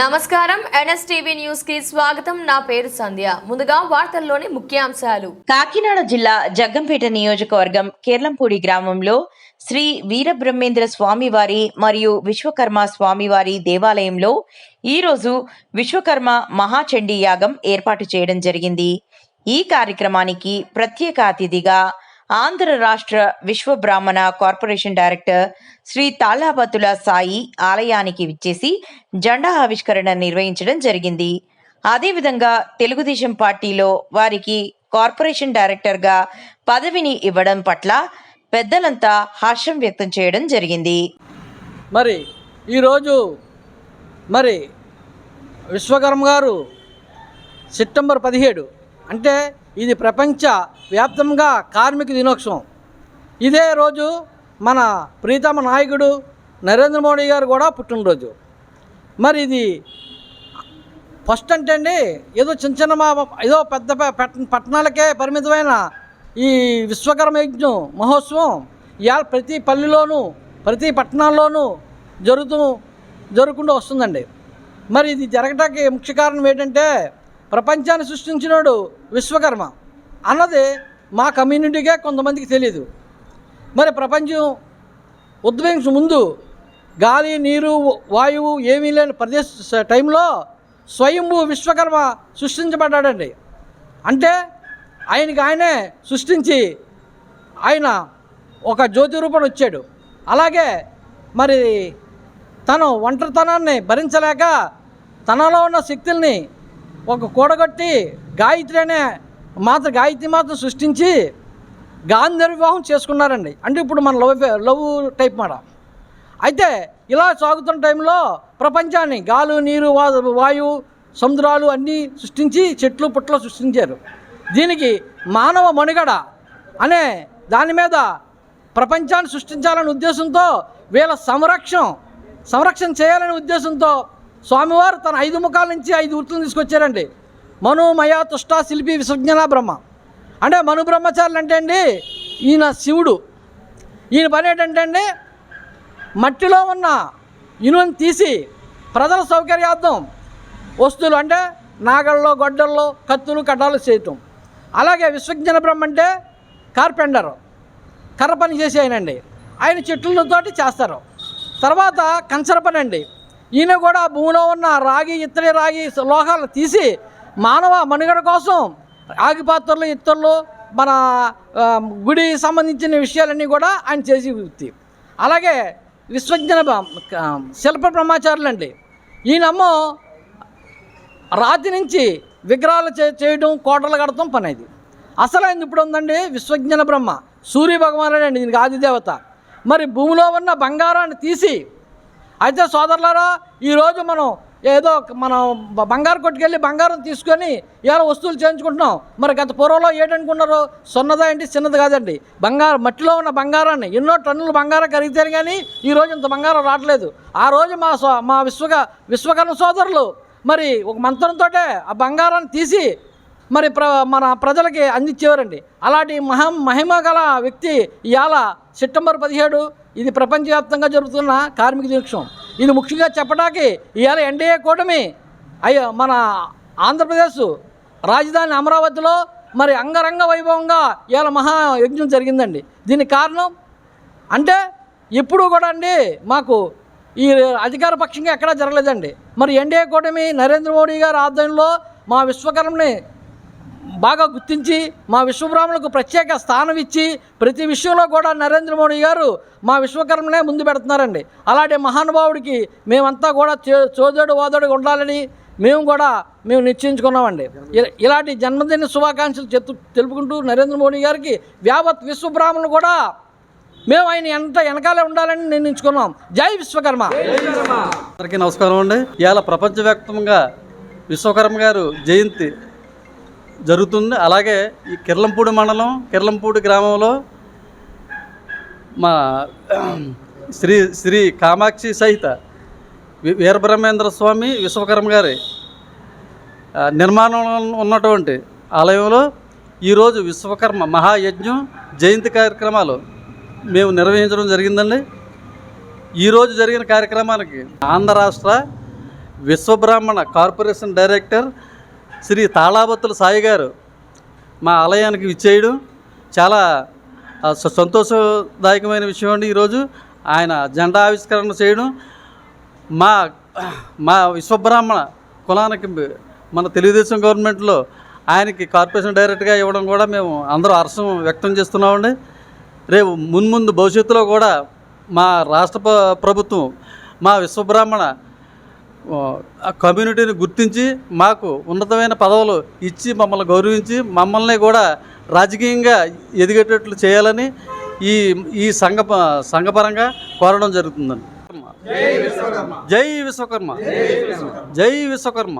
నమస్కారం. ఎన్ఎస్టీవీ న్యూస్కి స్వాగతం. నా పేరు సంధ్య. ముందుగా వార్తల్లోని ముఖ్యాంశాలు. కాకినాడ జిల్లా జగ్గంపేట నియోజకవర్గం కేర్లంపూడి గ్రామంలో శ్రీ వీరబ్రహ్మేంద్ర స్వామివారి మరియు విశ్వకర్మ స్వామివారి దేవాలయంలో ఈరోజు విశ్వకర్మ మహాచండీ యాగం ఏర్పాటు చేయడం జరిగింది. ఈ కార్యక్రమానికి ప్రత్యేక అతిథిగా ఆంధ్ర రాష్ట్ర విశ్వ బ్రాహ్మణ కార్పొరేషన్ డైరెక్టర్ శ్రీ తాళాబతుల సాయి ఆలయానికి విచ్చేసి జెండా ఆవిష్కరణ నిర్వహించడం జరిగింది. అదేవిధంగా తెలుగుదేశం పార్టీలో వారికి కార్పొరేషన్ డైరెక్టర్గా పదవిని ఇవ్వడం పట్ల పెద్దలంతా హర్షం వ్యక్తం చేయడం జరిగింది. మరి ఈరోజు మరి విశ్వకర్మ గారు సెప్టెంబర్ పదిహేడు అంటే ఇది ప్రపంచ వ్యాప్తంగా కార్మిక దినోత్సవం. ఇదే రోజు మన ప్రీతమ నాయకుడు నరేంద్ర మోడీ గారు కూడా పుట్టినరోజు. మరి ఇది ఫస్ట్ అంటే అండి ఏదో చిన్న చిన్న మా ఏదో పెద్ద పట్టణాలకే పరిమితమైన ఈ విశ్వకర్మ యజ్ఞం మహోత్సవం ఇవాళ ప్రతి పల్లెలోనూ ప్రతి పట్టణాల్లోనూ జరుగుతూ జరుగుకుంటూ వస్తుందండి. మరి ఇది జరగటానికి ముఖ్య కారణం ఏంటంటే ప్రపంచాన్ని సృష్టించినోడు విశ్వకర్మ అన్నది మా కమ్యూనిటీకే కొంతమందికి తెలియదు మరి ప్రపంచం ఉద్భవించ ముందు గాలి నీరు వాయువు ఏమీ లేని ప్రదేశ టైంలో స్వయంభూ విశ్వకర్మ సృష్టించబడ్డాడండి. అంటే ఆయనకి ఆయనే సృష్టించి ఆయన ఒక జ్యోతి రూపం వచ్చాడు. అలాగే మరి తను ఒంటరితనాన్ని భరించలేక తనలో ఉన్న శక్తుల్ని ఒక కూడగొట్టి గాయత్రి అనే మాత్ర గాయత్రి మాత్రం సృష్టించి గాంధర్ వివాహం చేసుకున్నారండి. అంటే ఇప్పుడు మన లవ్ లవ్ టైప్ మాట. అయితే ఇలా సాగుతున్న టైంలో ప్రపంచాన్ని గాలు నీరు వా- వాయువు సముద్రాలు అన్నీ సృష్టించి చెట్లు పుట్లు సృష్టించారు. దీనికి మానవ మనుగడ అనే దాని మీద ప్రపంచాన్ని సృష్టించాలనే ఉద్దేశంతో వీళ్ళ సంరక్షణ సంరక్షణ చేయాలనే ఉద్దేశంతో స్వామివారు తన ఐదు ముఖాల నుంచి ఐదు వృత్తులను తీసుకొచ్చారండి. మనుమయ తుష్ట శిల్పి విశ్వజ్ఞాన బ్రహ్మ. అంటే మను బ్రహ్మచారులు అంటే అండి ఈయన శివుడు. ఈయన పని ఏంటంటే అండి మట్టిలో ఉన్న ఇనువుని తీసి ప్రజల సౌకర్యార్థం వస్తువులు అంటే నాగల్లో గొడ్డల్లో కత్తులు కడ్డాలు చేయటం. అలాగే విశ్వజ్ఞాన బ్రహ్మ అంటే కార్పెండర్ కర్ర పని చేసి ఆయనండి. ఆయన చెట్లతోటి చేస్తారు. తర్వాత కంచర పని అండి. ఈయన కూడా భూమిలో ఉన్న రాగి ఇత్తడి రాగి లోహాలు తీసి మానవ మనుగడ కోసం రాగి పాత్రలు ఇత్తళ్ళు మన గుడి సంబంధించిన విషయాలన్నీ కూడా ఆయన చేసి వృత్తి అలాగే విశ్వజ్ఞాన శిల్ప బ్రహ్మచారులు అండి ఈయనమ్మో రాతి నుంచి విగ్రహాలు చే చేయడం కోటలు కడతాం పని ఇది అసలైంది ఇప్పుడు ఉందండి విశ్వజ్ఞన బ్రహ్మ. సూర్య భగవానుడు అండి దీనికి ఆదిదేవత. మరి భూమిలో ఉన్న బంగారాన్ని తీసి అయితే సోదరులారా ఈరోజు మనం ఏదో మనం బంగారం బంగారు కొట్టుకెళ్ళి బంగారం తీసుకొని ఇలా వస్తువులు చేయించుకుంటున్నాం. మరి గత పూర్వంలో ఏంటనుకున్నారు? సున్నదా ఏంటి చిన్నది కాదండి. బంగారం మట్టిలో ఉన్న బంగారాన్ని ఎన్నో టన్నులు బంగారం కరిగితేనే కానీ ఈరోజు ఇంత బంగారం రావట్లేదు. ఆ రోజు మా సో మా విశ్వక విశ్వకర్మ సోదరులు మరి ఒక మంత్రంతో ఆ బంగారాన్ని తీసి మరి ప్ర మన ప్రజలకి అందించేవారండి. అలాంటి మహా మహిమ గల వ్యక్తి ఇవాళ సెప్టెంబర్ పదిహేడు ఇది ప్రపంచవ్యాప్తంగా జరుగుతున్న కార్మిక దినోత్సవం. ఇది ముఖ్యంగా చెప్పడానికి ఇవాళ ఎన్డీఏ కూటమి అయ్యో మన ఆంధ్రప్రదేశ్ రాజధాని అమరావతిలో మరి అంగరంగ వైభవంగా ఇవాళ మహా యజ్ఞం జరిగిందండి. దీనికి కారణం? అంటే ఎప్పుడూ కూడా అండి మాకు ఈ అధికార పక్షంగా ఎక్కడా జరగలేదండి. మరి ఎన్డీఏ కూటమి నరేంద్ర మోడీ గారి ఆధ్వర్యంలో మా విశ్వకర్మని బాగా గుర్తించి మా విశ్వబ్రాహ్మణులకు ప్రత్యేక స్థానం ఇచ్చి ప్రతి విషయంలో కూడా నరేంద్ర మోడీ గారు మా విశ్వకర్మనే ముందు పెడుతున్నారండి. అలాంటి మహానుభావుడికి మేమంతా కూడా చోదోడు వాదోడు ఉండాలని మేము కూడా మేము నిశ్చయించుకున్నామండి. ఇలాంటి జన్మదిన శుభాకాంక్షలు చెప్తూ తెలుపుకుంటూ నరేంద్ర మోడీ గారికి యావత్ విశ్వబ్రాహ్మణులు కూడా మేము ఆయన ఎంత వెనకాలే ఉండాలని నిర్ణయించుకున్నాం. జై విశ్వకర్మ! అందరికీ నమస్కారం అండి. ఇవాళ ప్రపంచవ్యాప్తంగా విశ్వకర్మ గారు జయంతి జరుగుతుంది. అలాగే ఈ కిర్లంపూడి మండలం కిర్లంపూడి గ్రామంలో మా శ్రీ శ్రీ కామాక్షి సహిత వీరబ్రహ్మేంద్ర స్వామి విశ్వకర్మ గారి నిర్మాణం నిర్మాణంలో ఉన్నటువంటి ఆలయంలో ఈరోజు విశ్వకర్మ మహాయజ్ఞం జయంతి కార్యక్రమాలు మేము నిర్వహించడం జరిగిందండి. ఈరోజు జరిగిన కార్యక్రమానికి ఆంధ్ర రాష్ట్ర విశ్వబ్రాహ్మణ కార్పొరేషన్ డైరెక్టర్ శ్రీ తాళాబత్తుల సాయి గారు మా ఆలయానికి విచ్చేయడం చాలా స- సంతోషదాయకమైన విషయం అండి ఈరోజు. ఆయన జెండా ఆవిష్కరణ చేయడం. మా మా విశ్వబ్రాహ్మణ కులానికి మన తెలుగుదేశం గవర్నమెంట్లో ఆయనకి కార్పొరేషన్ డైరెక్ట్గా ఇవ్వడం కూడా మేము అందరూ హర్షం వ్యక్తం చేస్తున్నామండి. రేపు మున్ముందు భవిష్యత్తులో కూడా మా రాష్ట్ర ప్రభుత్వం మా విశ్వబ్రాహ్మణ ఆ కమ్యూనిటీని గుర్తించి మాకు ఉన్నతమైన పదవులు ఇచ్చి మమ్మల్ని గౌరవించి మమ్మల్ని కూడా రాజకీయంగా ఎదిగేటట్లు చేయాలని ఈ ఈ సంఘ సంఘపరంగా కోరడం జరుగుతుందండి. జై విశ్వకర్మ. జై విశ్వకర్మ.